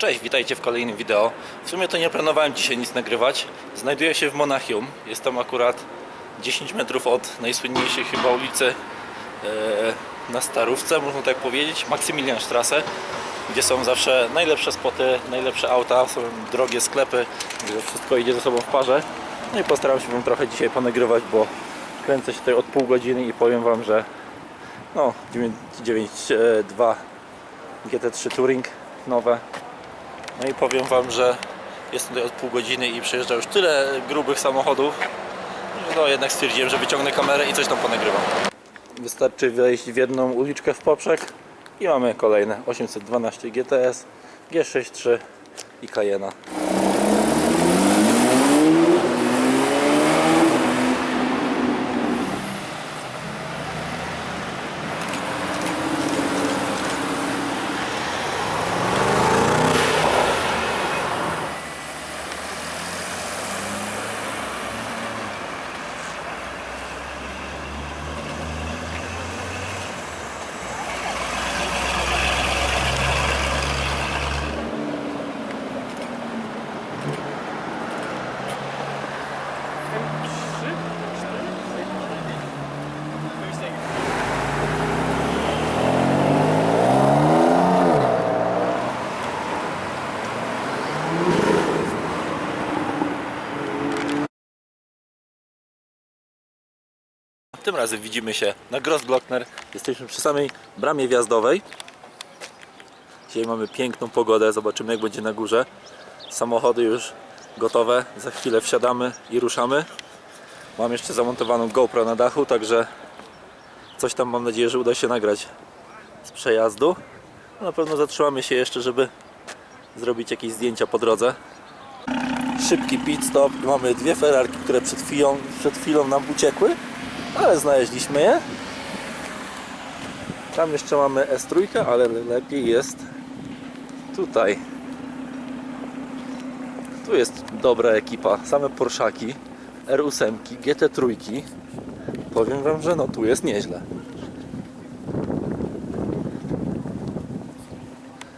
Cześć, witajcie w kolejnym wideo. W sumie to nie planowałem dzisiaj nic nagrywać. Znajduję się w Monachium. Jestem akurat 10 metrów od najsłynniejszej chyba ulicy e, na Starówce, można tak powiedzieć, Maksymilianstrasse, gdzie są zawsze najlepsze spoty, najlepsze auta, są drogie sklepy, gdzie wszystko idzie ze sobą w parze. No i postaram się Wam trochę dzisiaj ponagrywać, bo kręcę się tutaj od pół godziny i powiem Wam, że no 992 GT3 Touring nowe. No i powiem Wam, że jestem tutaj od pół godziny i przejeżdża już tyle grubych samochodów, no jednak stwierdziłem, że wyciągnę kamerę i coś tam ponagrywam. Wystarczy wejść w jedną uliczkę w poprzek i mamy kolejne 812 GTS, G63 i Cayena. Tym razem widzimy się na Grossglockner. Jesteśmy przy samej bramie wjazdowej. Dzisiaj mamy piękną pogodę, zobaczymy jak będzie na górze. Samochody już gotowe, za chwilę wsiadamy i ruszamy. Mam jeszcze zamontowaną GoPro na dachu, także coś tam mam nadzieję, że uda się nagrać z przejazdu. No, na pewno zatrzymamy się jeszcze, żeby zrobić jakieś zdjęcia po drodze. Szybki pit stop. Mamy dwie Ferrarki, które przed chwilą, przed chwilą nam uciekły ale znaleźliśmy je. Tam jeszcze mamy S3, ale lepiej jest tutaj. Tu jest dobra ekipa, same Porszaki, R8, GT3. Powiem Wam, że no tu jest nieźle.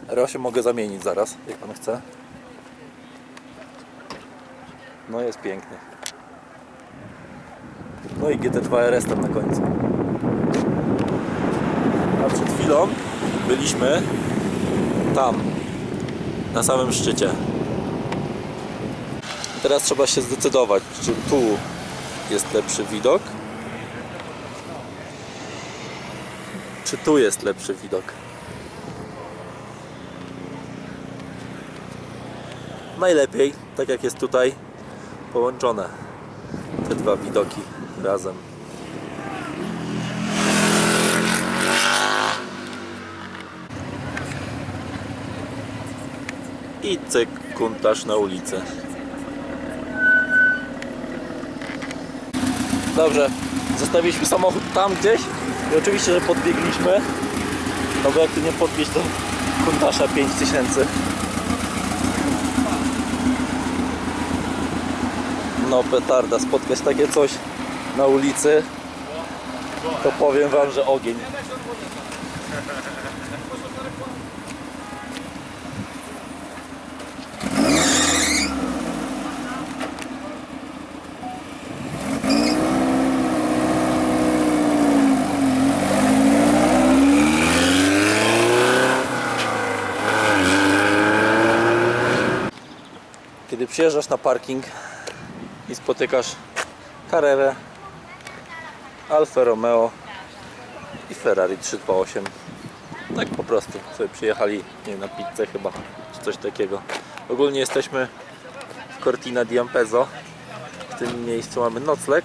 R8 mogę zamienić zaraz, jak Pan chce. No jest piękny. No i GT2 RS tam na końcu. A przed chwilą byliśmy tam, na samym szczycie. Teraz trzeba się zdecydować, czy tu jest lepszy widok, czy tu jest lepszy widok. Najlepiej, tak jak jest tutaj, połączone te dwa widoki razem. I cyk, kuntaż na ulicę. Dobrze, zostawiliśmy samochód tam gdzieś i oczywiście, że podbiegliśmy. No bo jak tu nie podbieć to kuntasza 5000. No petarda, spotkać takie coś na ulicy, to powiem wam, że ogień. Kiedy przyjeżdżasz na parking i spotykasz Carrerę, Alfa Romeo i Ferrari 328. Tak po prostu sobie przyjechali nie na pizzę chyba, czy coś takiego. Ogólnie jesteśmy w Cortina di Ampezzo. W tym miejscu mamy nocleg,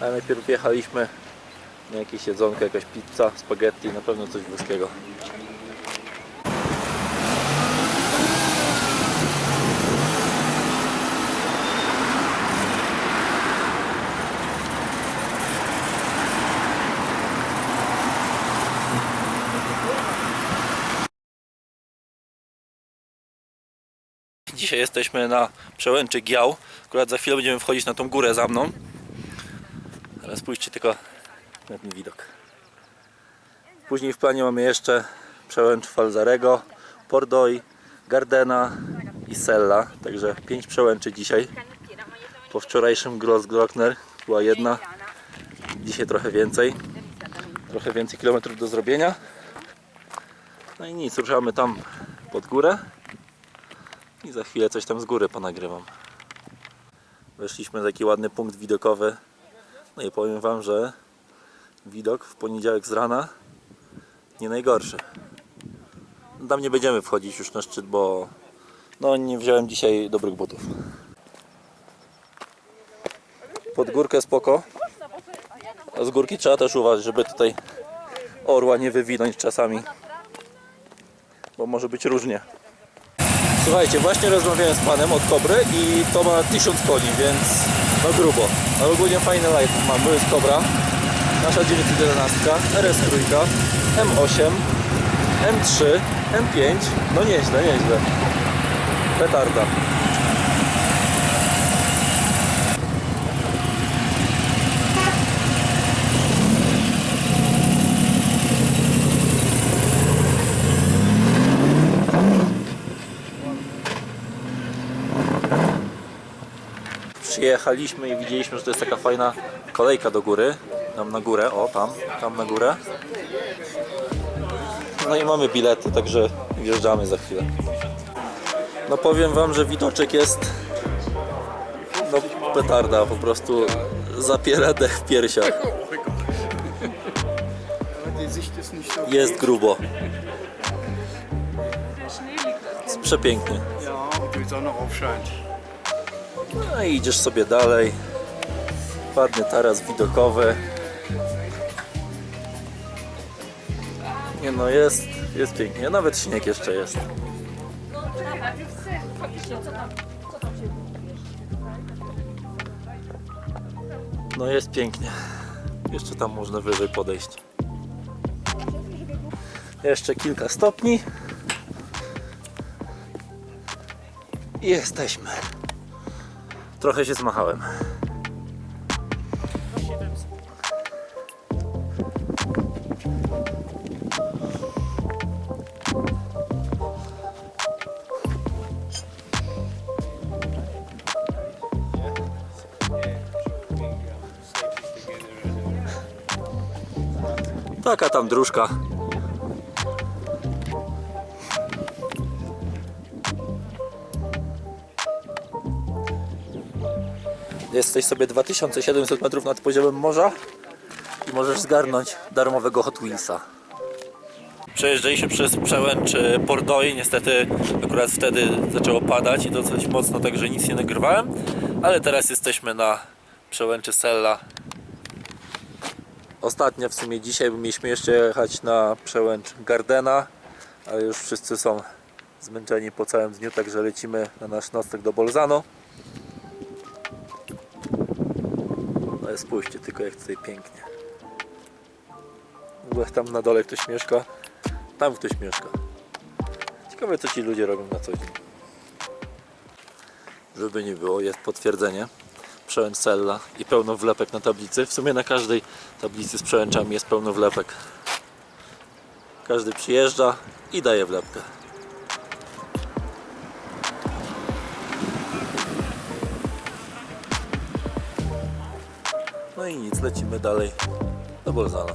ale najpierw jechaliśmy na jakieś jedzonko, jakaś pizza, spaghetti, na pewno coś włoskiego. Dzisiaj jesteśmy na przełęczy Giał. Akurat za chwilę będziemy wchodzić na tą górę za mną. Ale spójrzcie tylko na ten widok. Później w planie mamy jeszcze przełęcz Falzarego, Pordoi, Gardena i Sella. Także 5 przełęczy dzisiaj. Po wczorajszym Grossglockner była jedna, dzisiaj trochę więcej. Trochę więcej kilometrów do zrobienia. No i nic, ruszamy tam pod górę i za chwilę coś tam z góry ponagrywam. Weszliśmy na taki ładny punkt widokowy. No i powiem Wam, że widok w poniedziałek z rana nie najgorszy. Tam nie będziemy wchodzić już na szczyt, bo no nie wziąłem dzisiaj dobrych butów. Pod górkę spoko. A z górki trzeba też uważać, żeby tutaj orła nie wywinąć czasami. Bo może być różnie. Słuchajcie, właśnie rozmawiałem z panem od Kobry i to ma 1000 koni, więc no grubo. Ale ogólnie fajny light mamy, jest Kobra. Nasza 911, RS trójka, M8, M3, M5. No nieźle, nieźle. Petarda. Przyjechaliśmy i widzieliśmy, że to jest taka fajna kolejka do góry. Tam na górę, o tam, tam na górę. No i mamy bilety, także wjeżdżamy za chwilę. No powiem wam, że widoczek jest no petarda, po prostu zapiera dech w piersiach. Jest grubo. Jest przepięknie. Ja, die Sonne aufscheint. No i idziesz sobie dalej. Ładny taras widokowy. Nie no, jest, jest pięknie. Nawet śnieg jeszcze jest. No jest pięknie. Jeszcze tam można wyżej podejść. Jeszcze kilka stopni. I jesteśmy. Trochę się zmachałem. Taka tam dróżka. Jesteś sobie 2700 metrów nad poziomem morza i możesz zgarnąć darmowego Hot Wheelsa. Przejeżdżaliśmy przez przełęcz e, Pordoi. Niestety akurat wtedy zaczęło padać i dosyć mocno, także nic nie nagrywałem. Ale teraz jesteśmy na przełęczy Sella. Ostatnio w sumie dzisiaj mieliśmy jeszcze jechać na przełęcz Gardena, ale już wszyscy są zmęczeni po całym dniu, także lecimy na nasz nocleg do Bolzano. Spójrzcie tylko jak tutaj pięknie. W ogóle tam na dole ktoś mieszka. Tam ktoś mieszka. Ciekawe co ci ludzie robią na co dzień. Żeby nie było, jest potwierdzenie. Przełęcz Sella i pełno wlepek na tablicy. W sumie na każdej tablicy z przełęczami jest pełno wlepek. Każdy przyjeżdża i daje wlepkę. I nic, lecimy dalej do Bolzana.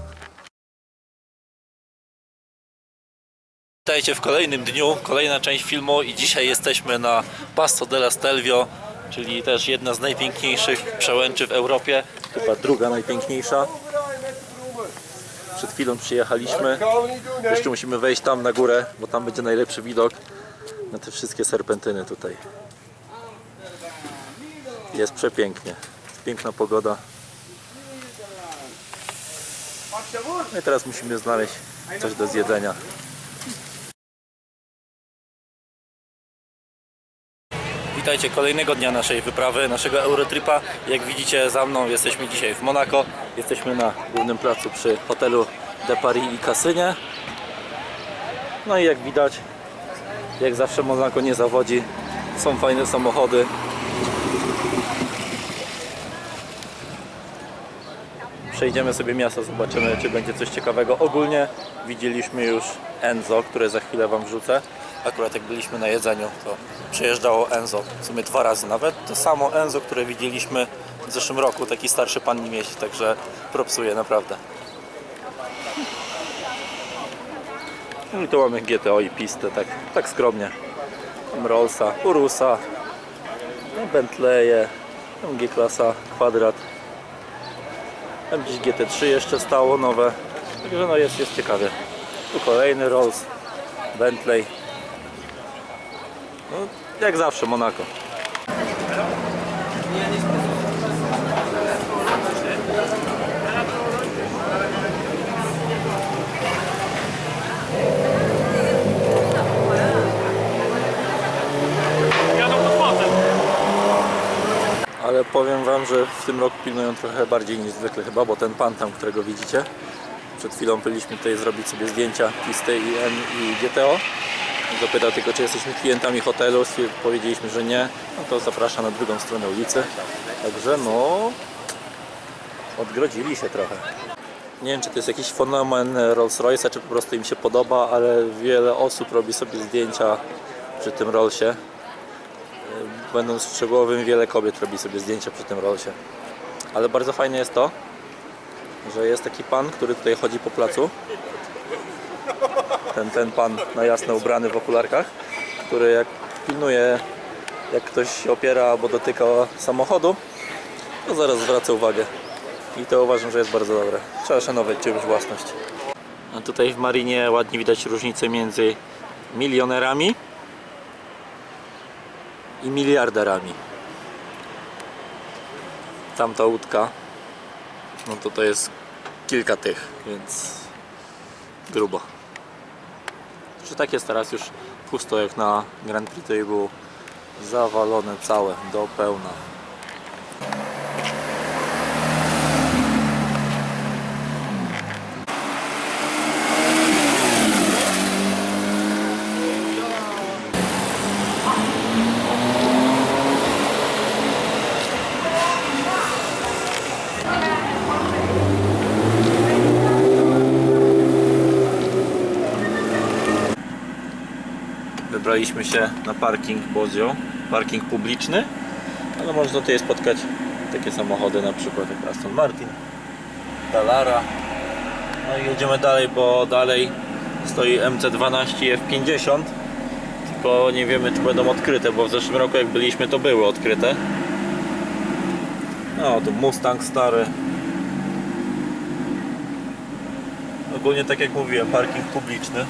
Witajcie w kolejnym dniu, kolejna część filmu i dzisiaj jesteśmy na Pasto della Stelvio, czyli też jedna z najpiękniejszych przełęczy w Europie, chyba druga najpiękniejsza. Przed chwilą przyjechaliśmy, jeszcze musimy wejść tam na górę, bo tam będzie najlepszy widok na te wszystkie serpentyny tutaj. Jest przepięknie, piękna pogoda. No i teraz musimy znaleźć coś do zjedzenia. Witajcie kolejnego dnia naszej wyprawy, naszego Eurotripa. Jak widzicie za mną jesteśmy dzisiaj w Monako. Jesteśmy na głównym placu przy hotelu De Paris i kasynie. No i jak widać, jak zawsze Monako nie zawodzi. Są fajne samochody. Przejdziemy sobie miasto, zobaczymy czy będzie coś ciekawego. Ogólnie widzieliśmy już Enzo, które za chwilę Wam wrzucę. Akurat jak byliśmy na jedzeniu, to przejeżdżało Enzo, w sumie dwa razy nawet. To samo Enzo, które widzieliśmy w zeszłym roku, taki starszy pan nim jeździ, także propsuje naprawdę. No i tu mamy GTO i pistę, tak, tak skromnie. Mam Rollsa, Urusa, no Bentleye, G-klasa, kwadrat. Tam gdzieś GT3 jeszcze stało nowe. Także no jest, jest ciekawie. Tu kolejny Rolls, Bentley. No, jak zawsze Monaco. Powiem Wam, że w tym roku pilnują trochę bardziej niż zwykle chyba, bo ten pan tam, którego widzicie, przed chwilą byliśmy tutaj zrobić sobie zdjęcia pisty i, N i GTO. Zapytał tylko, czy jesteśmy klientami hotelu, powiedzieliśmy, że nie, no to zaprasza na drugą stronę ulicy. Także no, odgrodzili się trochę. Nie wiem, czy to jest jakiś fenomen Rolls Royce'a, czy po prostu im się podoba, ale wiele osób robi sobie zdjęcia przy tym Rollsie. Będąc szczegółowym, wiele kobiet robi sobie zdjęcia przy tym Rollsie. Ale bardzo fajne jest to, że jest taki pan, który tutaj chodzi po placu. Ten, ten pan na jasno ubrany w okularkach, który jak pilnuje, jak ktoś się opiera albo dotyka samochodu, to zaraz zwraca uwagę. I to uważam, że jest bardzo dobre. Trzeba szanować czyjąś własność. A tutaj w Marinie ładnie widać różnicę między milionerami i miliarderami. Tamta łódka, no to to jest kilka tych, więc grubo. Czy tak jest teraz już pusto jak na Grand Prix to było zawalone całe do pełna. Wybraliśmy się na parking Bozio, parking publiczny, ale można tutaj spotkać takie samochody na przykład jak Aston Martin, Dallara. No i jedziemy dalej, bo dalej stoi MC12 i F50, tylko nie wiemy czy będą odkryte, bo w zeszłym roku jak byliśmy to były odkryte. No tu Mustang stary. Ogólnie tak jak mówiłem, parking publiczny.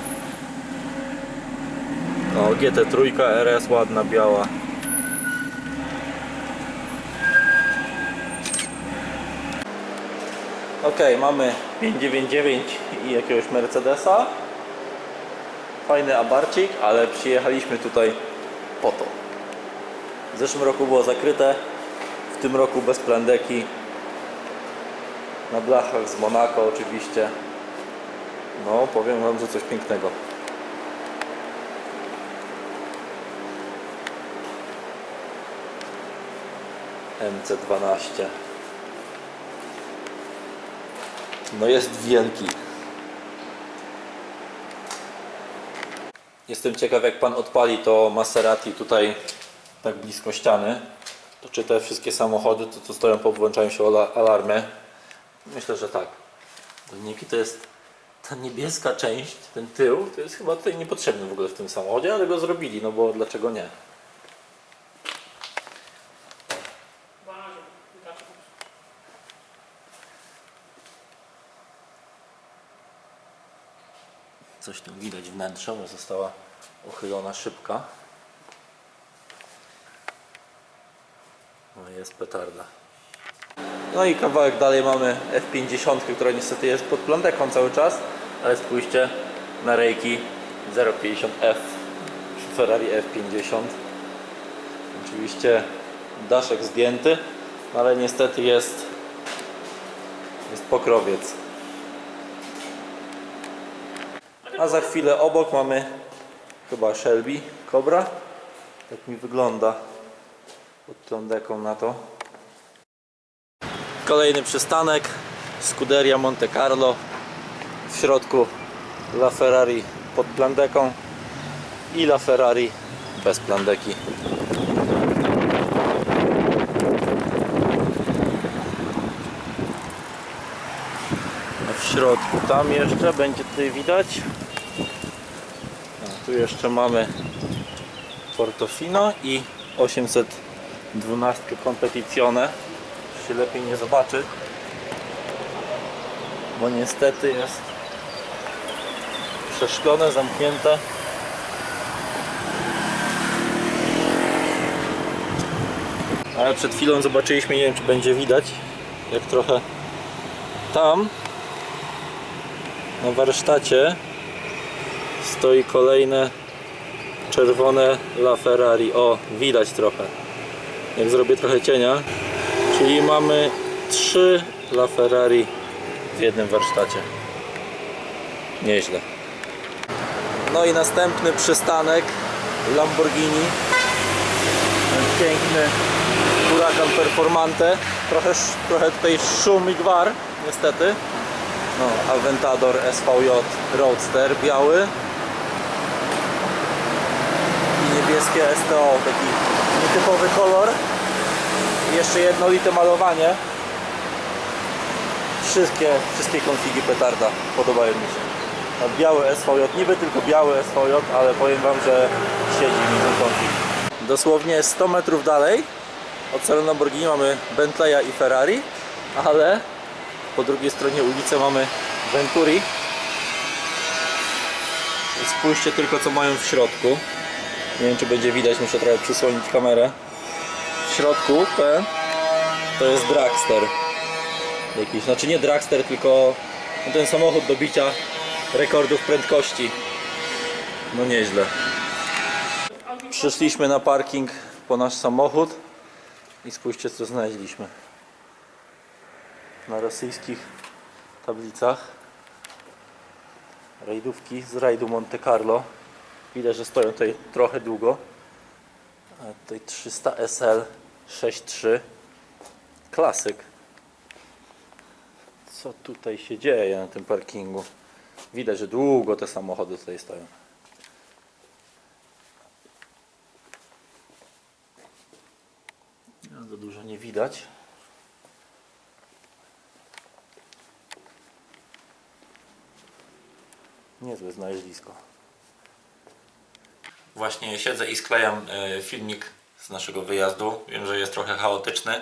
O, GT3 RS ładna, biała. Ok, mamy 599 i jakiegoś Mercedesa. Fajny abarcik, ale przyjechaliśmy tutaj po to. W zeszłym roku było zakryte, w tym roku bez plandeki. Na blachach z Monaco oczywiście. No, powiem Wam, że coś pięknego. MC12. No jest wielki. Jestem ciekaw jak pan odpali to Maserati tutaj tak blisko ściany. To czy te wszystkie samochody to, to stoją po włączają się ala- alarmy? Myślę, że tak. Dzięki to jest ta niebieska część, ten tył, to jest chyba tutaj niepotrzebny w ogóle w tym samochodzie, ale go zrobili, no bo dlaczego nie? Coś tu widać wnętrze, bo została uchylona szybka. No jest petarda. No i kawałek dalej mamy F50, która niestety jest pod plandeką cały czas, ale spójrzcie na rejki 050F Ferrari F50. Oczywiście daszek zdjęty, no ale niestety jest jest pokrowiec. A za chwilę obok mamy chyba Shelby Cobra. Tak mi wygląda pod tą deką na to. Kolejny przystanek Scuderia Monte Carlo w środku La Ferrari pod plandeką i La Ferrari bez plandeki. W środku tam jeszcze będzie tutaj widać. A tu jeszcze mamy Portofino i 812 Competizione. Się lepiej nie zobaczy, bo niestety jest przeszklone, zamknięte. Ale przed chwilą zobaczyliśmy, nie wiem czy będzie widać, jak trochę tam na warsztacie stoi kolejne czerwone La Ferrari. O, widać trochę. Jak zrobię trochę cienia. Czyli mamy trzy La Ferrari w jednym warsztacie. Nieźle. No i następny przystanek Lamborghini. Ten piękny Huracan Performante. Trochę, trochę tutaj szum i gwar, niestety. No, Aventador SVJ Roadster biały i niebieskie STO, taki nietypowy kolor. Jeszcze jednolite malowanie. Wszystkie, wszystkie konfigi petarda podobają mi się. Biały SVJ, niby tylko biały SVJ, ale powiem Wam, że siedzi mi ten konfig. Dosłownie 100 metrów dalej od salonu Lamborghini mamy Bentleya i Ferrari, ale po drugiej stronie ulicy mamy Venturi. I spójrzcie tylko co mają w środku. Nie wiem czy będzie widać, muszę trochę przysłonić kamerę. W środku to jest dragster. Jakiś, znaczy nie dragster, tylko no ten samochód do bicia rekordów prędkości. No nieźle. Przyszliśmy na parking po nasz samochód i spójrzcie co znaleźliśmy. Na rosyjskich tablicach rajdówki z rajdu Monte Carlo. Widać, że stoją tutaj trochę długo. A tutaj 300 SL 6.3 klasyk. Co tutaj się dzieje na tym parkingu? Widać, że długo te samochody tutaj stoją. No, za dużo nie widać. Niezłe znaleźlisko. Właśnie siedzę i sklejam e, filmik z naszego wyjazdu. Wiem, że jest trochę chaotyczny.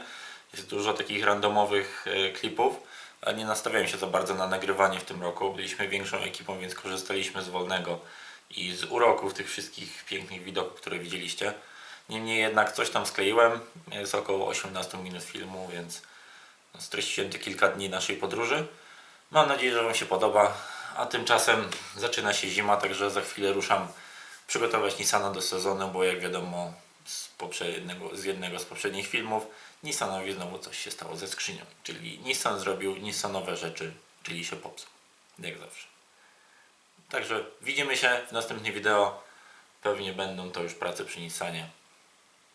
Jest dużo takich randomowych e, klipów, ale nie nastawiałem się za bardzo na nagrywanie w tym roku. Byliśmy większą ekipą, więc korzystaliśmy z wolnego i z uroków tych wszystkich pięknych widoków, które widzieliście. Niemniej jednak coś tam skleiłem. Jest około 18 minut filmu, więc streściłem te kilka dni naszej podróży. Mam nadzieję, że Wam się podoba. A tymczasem zaczyna się zima, także za chwilę ruszam przygotować Nissana do sezonu, bo jak wiadomo z, poprzedniego, z jednego z poprzednich filmów Nissanowi znowu coś się stało ze skrzynią. Czyli Nissan zrobił Nissanowe rzeczy, czyli się popsuł. Jak zawsze. Także widzimy się w następnym wideo. Pewnie będą to już prace przy Nissanie.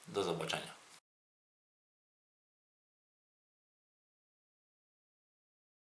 Do zobaczenia.